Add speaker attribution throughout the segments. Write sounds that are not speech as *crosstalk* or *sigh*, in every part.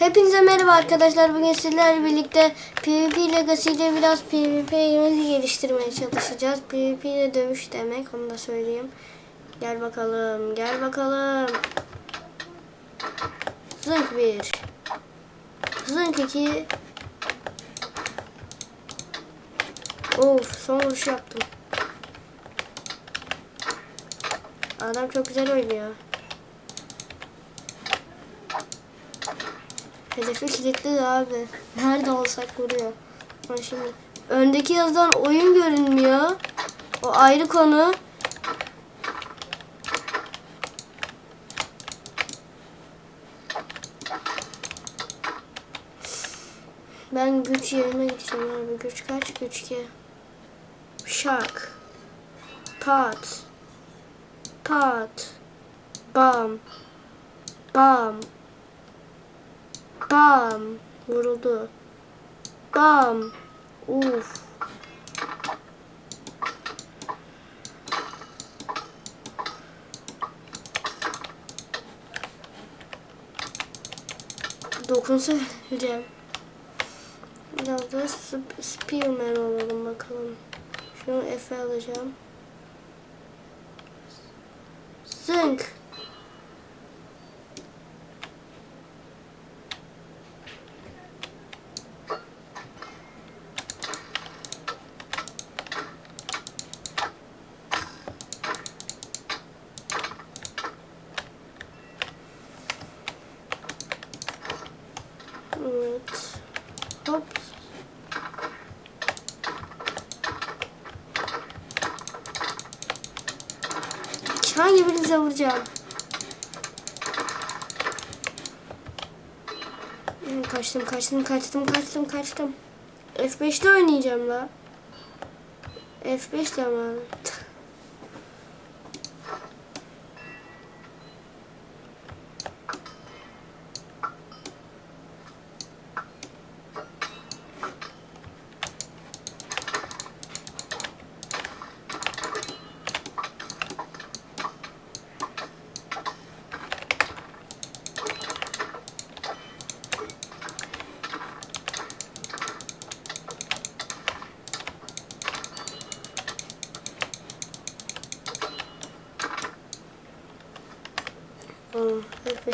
Speaker 1: Hepinize merhaba arkadaşlar. Bugün sizlerle birlikte PvP Legacy ile biraz PvP'imizi geliştirmeye çalışacağız. PvP ile dövüş demek onu da söyleyeyim. Gel bakalım, gel bakalım. Zınk 1 Zınk 2 Of son vuruş yaptım. Adam çok güzel oynuyor. Hedefi kilitli abi. Nerede olsak vuruyor. Ama şimdi öndeki yazıdan oyun görünmüyor. O ayrı konu. Ben güç yerine gideceğim abi. Güç kaç? Güç ki. Şak. Pat. Pat. Bam. Bam. Bam. Vuruldu. Bam. Uf. Dokunsa öleceğim. Biraz da sp Spearman olalım bakalım. Şunu F alacağım. Zınk. Evet. Hop. Hangi birinize vuracağım? Hmm, Kaçtım, kaçtım, kaçtım, kaçtım, kaçtım. F5'te oynayacağım la. F5 zamanı. Oh,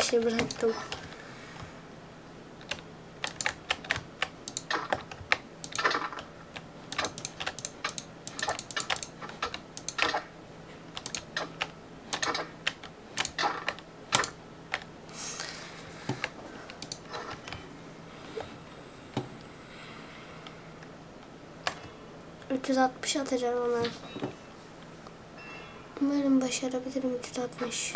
Speaker 1: F5'i bıraktım. ...360 atacağım ona. Umarım başarabilirim 360.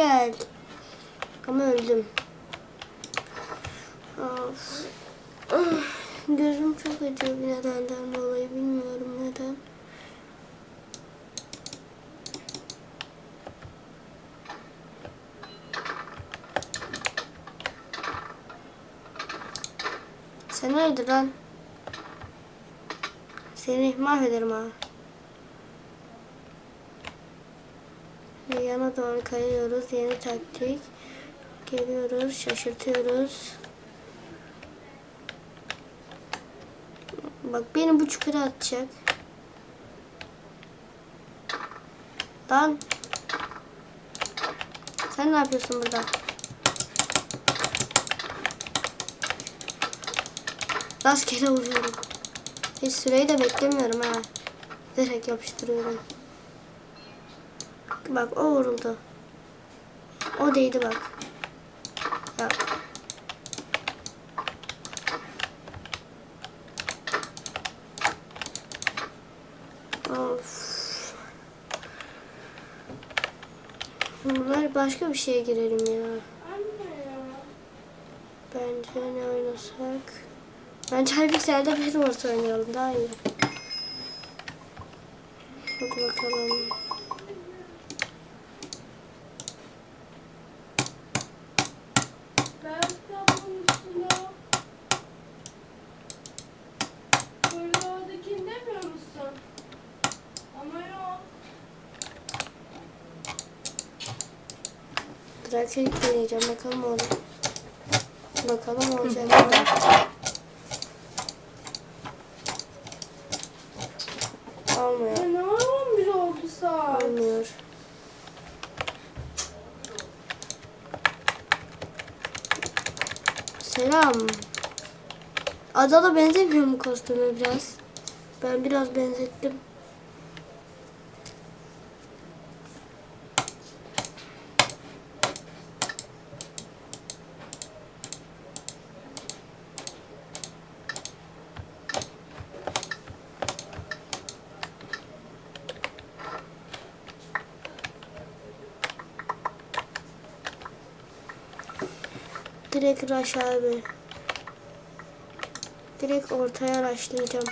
Speaker 1: gel. Ama öldüm. Of. Gözüm çok acıyor bir nedenden dolayı. Bilmiyorum neden. Sen hayırdır lan? Seni mahvederim ha. Yana doğru kayıyoruz. Yeni taktik. Geliyoruz. Şaşırtıyoruz. Bak beni bu çukura atacak. Lan. Sen ne yapıyorsun burada? Rastgele vuruyorum. Hiç süreyi de beklemiyorum ha. Direkt yapıştırıyorum. Bak o vuruldu. O değdi bak. Ya. Of. Bunlar başka bir şeye girelim ya. Bence ne oynasak? Bence Hypixel'de Bedwars oynayalım daha iyi. Hadi bakalım. Arkelik deneyeceğim. Bakalım olur. Bakalım olacak mı? Olmuyor.
Speaker 2: Ya ne var 11 oldu saat?
Speaker 1: Olmuyor. Selam. Adala benzemiyor mu kostümü biraz? Ben biraz benzettim. Direkt rush abi. Direkt ortaya rushlayacağım.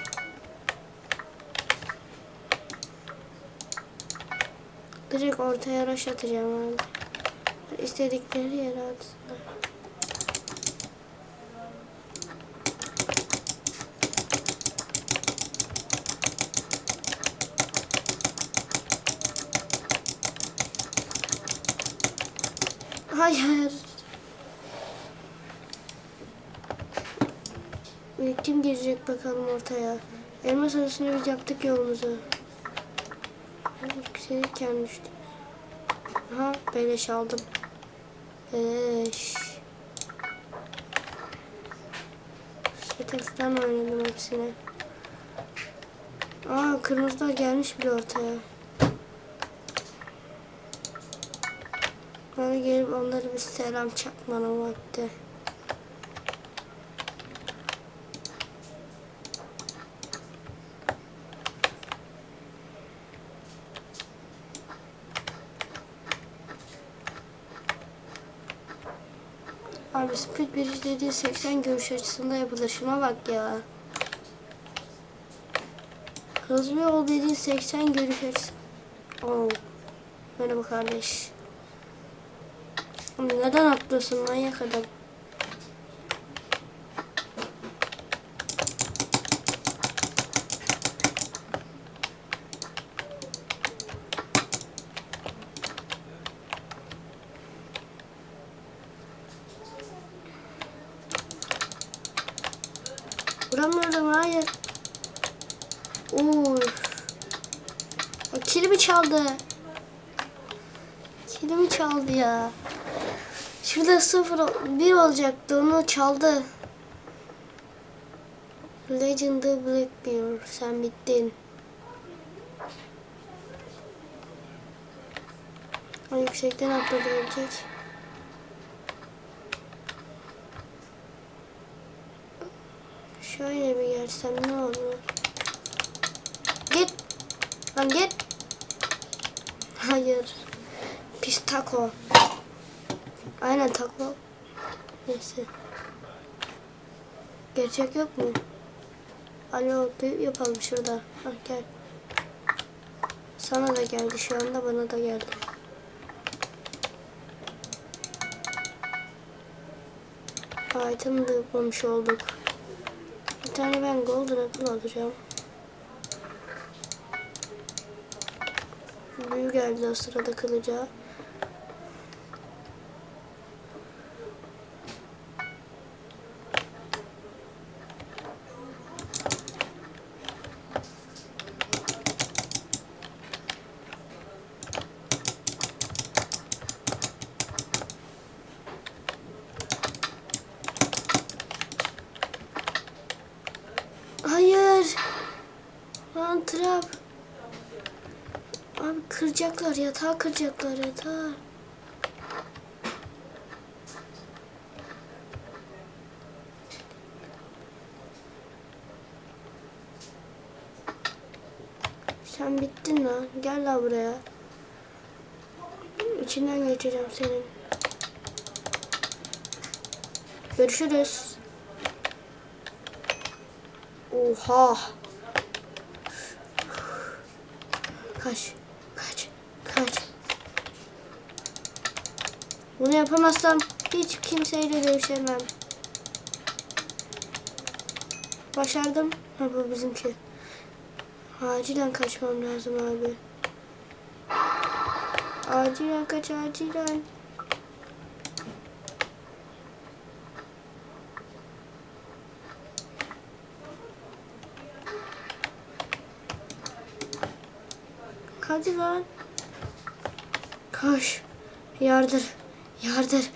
Speaker 1: Direkt ortaya rush abi. İstedikleri yere atsınlar. Hayır. İlk Kim girecek bakalım ortaya. Elmas arasında biz yaptık yolumuzu. Yükselirken düştü. Aha beleş aldım. Beleş. Setex'ten oynadım hepsini. Aa kırmızılar gelmiş bile ortaya. Hadi gelip onlara bir selam çakmanın vakti. Abi speed bridge dediği 80 görüş açısında yapılır. Şuna bak ya. Hızlı yol dediği 80 görüş açısı. Oo. Merhaba kardeş. Neden atlıyorsun manyak adam? Vuramıyorum hayır. Uf. O kilimi çaldı. Kilimi çaldı ya. Şurada sıfır bir olacaktı onu çaldı. Legend'ı Blackbeard sen bittin. O yüksekten atladı Şöyle bir gelsem ne olur? Git. Lan git. Hayır. Pis taco. Aynen taco. Neyse. Gerçek yok mu? Alo bir yapalım şurada. Ha, gel. Sana da geldi şu anda bana da geldi. Da bulmuş olduk. Tane ben golden apple alacağım. Büyü geldi o sırada kılıca. Hayır. Lan trap. Abi kıracaklar yatağı kıracaklar yatağı. Sen bittin lan. Gel la buraya. İçinden geçeceğim senin. Görüşürüz. Oha. Kaç. Bunu yapamazsam hiç kimseyle görüşemem. Başardım. Ha bu bizimki. Acilen kaçmam lazım abi. Acilen kaç acilen. Hadi lan. Koş. Yardır. Yardır.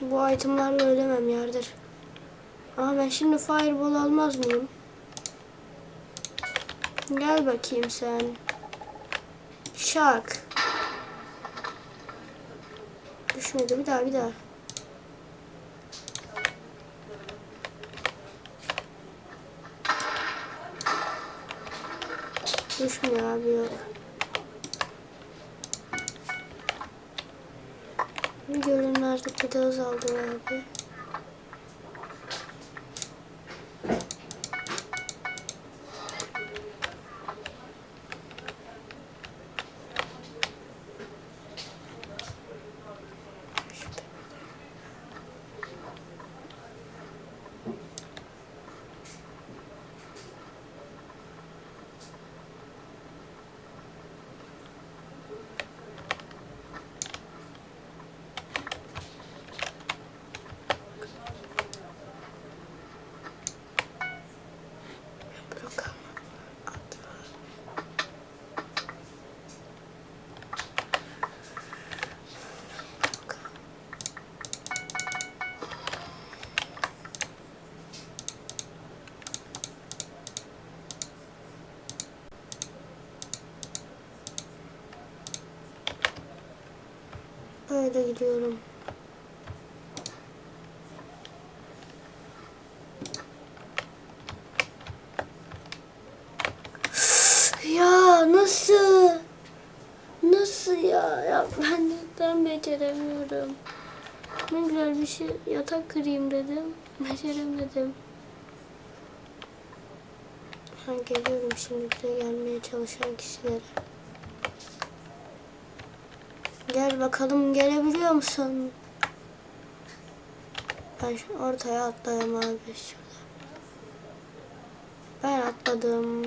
Speaker 1: Bu itemlarla ölemem yardır. Aa ben şimdi fireball almaz mıyım? Gel bakayım sen. Şak. Düşmedi bir daha bir daha. Düşmüyor abi yok. Artık bir de azaldı abi. Böyle gidiyorum. Ya nasıl? Nasıl ya? Ya ben neden beceremiyorum? Ne güzel bir şey yatak kırayım dedim. Beceremedim. Ha, geliyorum şimdi de gelmeye çalışan kişilere. Gel bakalım gelebiliyor musun? Ben şu ortaya atlayayım abi şurada. Ben atladım.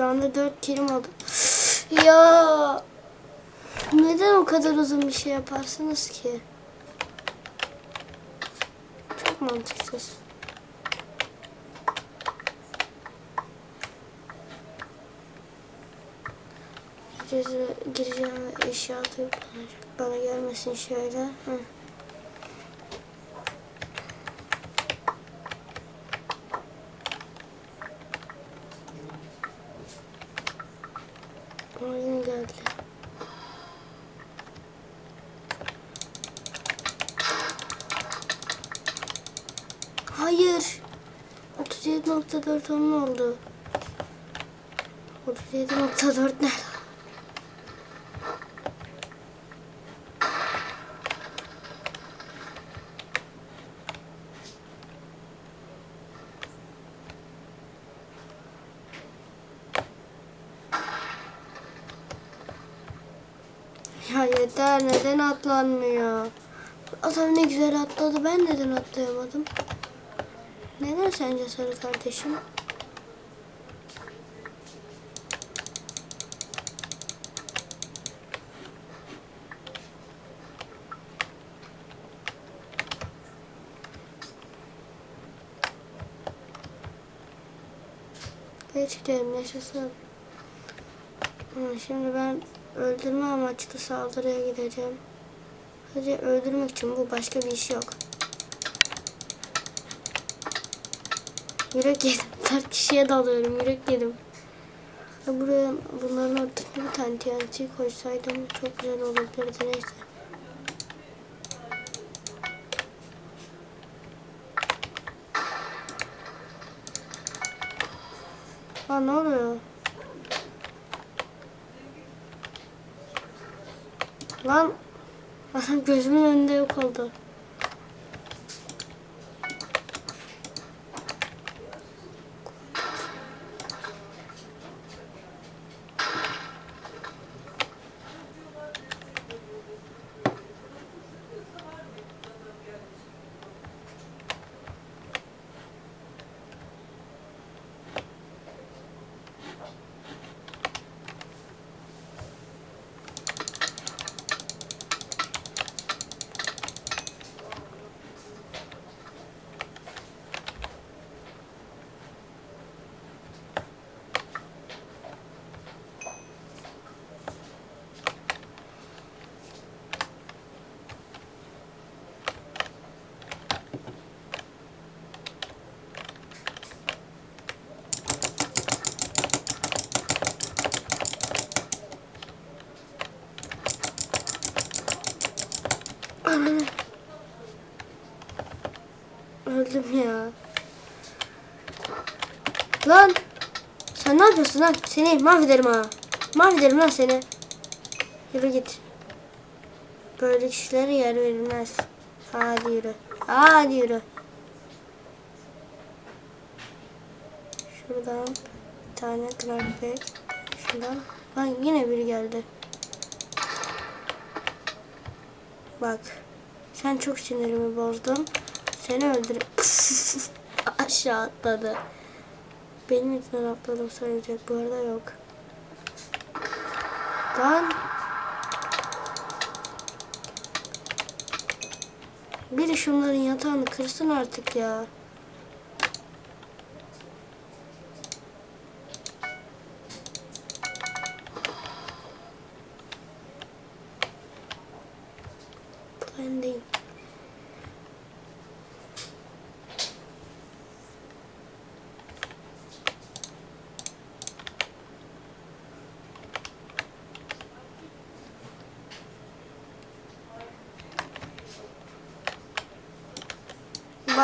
Speaker 1: Şu anda dört kilim oldu. *gasps* ya neden o kadar uzun bir şey yaparsınız ki? Çok mantıksız. Gireceğim ve eşya toplanacak. Bana gelmesin şöyle. Hı. Aa, yine geldi. Hayır. 37.4 onun oldu. 37.4 ne? Ya yeter neden atlanmıyor? Adam ne güzel atladı ben neden atlayamadım? Neden sence sarı kardeşim? Geç gidelim yaşasın. Şimdi ben öldürme amaçlı saldırıya gideceğim. Sadece öldürmek için bu başka bir iş yok. Yürek yedim. Dört kişiye dalıyorum. Yürek yedim. Ya buraya bunların ortasına bir tane TNT koysaydım çok güzel olabilirdi. Neyse. Aa ne oluyor? Lan Aha gözümün önünde yok oldu. Lan. Sen ne yapıyorsun lan? Seni mahvederim ha. Mahvederim lan seni. Yürü git. Böyle kişilere yer verilmez. Hadi yürü. Hadi yürü. Şuradan bir tane klarpek. Şuradan. Lan yine biri geldi. Bak. Sen çok sinirimi bozdun. Seni öldür. *laughs* Aşağı atladı. Benim yüzümden atladım sayılacak. Bu arada yok. Lan. Biri şunların yatağını kırsın artık ya.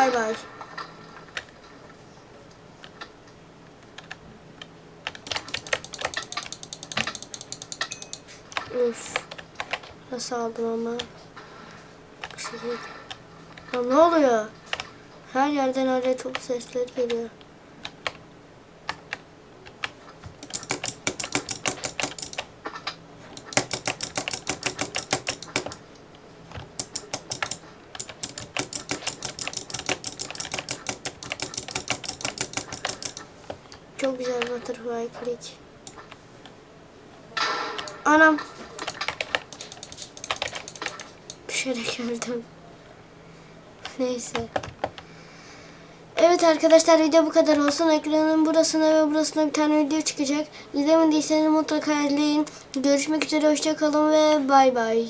Speaker 1: Bay bay. Üf. Nasıl aldım ama? Şey. Ya ne oluyor? Her yerden öyle çok sesler geliyor. Güzel butterfly click. Anam. Düşerek öldüm. Neyse. Evet arkadaşlar video bu kadar olsun. Ekranın burasına ve burasına bir tane video çıkacak. İzlemediyseniz mutlaka izleyin. Görüşmek üzere. Hoşçakalın ve bay bay.